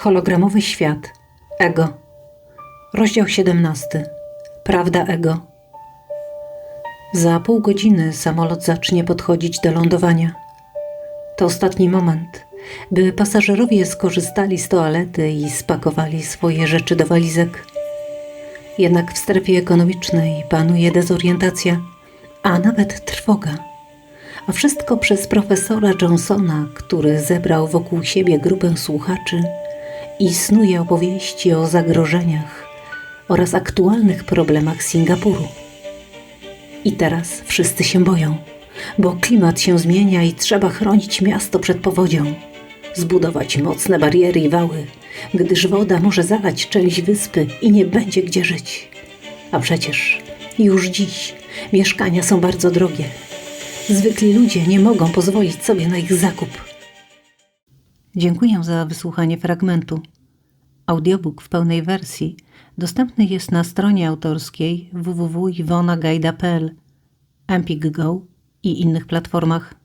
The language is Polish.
Hologramowy świat. Ego. Rozdział 17. Prawda ego. Za pół godziny samolot zacznie podchodzić do lądowania. To ostatni moment, by pasażerowie skorzystali z toalety i spakowali swoje rzeczy do walizek. Jednak w strefie ekonomicznej panuje dezorientacja, a nawet trwoga. A wszystko przez profesora Johnsona, który zebrał wokół siebie grupę słuchaczy i snuje opowieści o zagrożeniach oraz aktualnych problemach Singapuru. I teraz wszyscy się boją, bo klimat się zmienia i trzeba chronić miasto przed powodzią, zbudować mocne bariery i wały, gdyż woda może zalać część wyspy i nie będzie gdzie żyć. A przecież już dziś mieszkania są bardzo drogie. Zwykli ludzie nie mogą pozwolić sobie na ich zakup. Dziękuję za wysłuchanie fragmentu. Audiobook w pełnej wersji dostępny jest na stronie autorskiej www.iwonagajda.pl, Empik Go i innych platformach.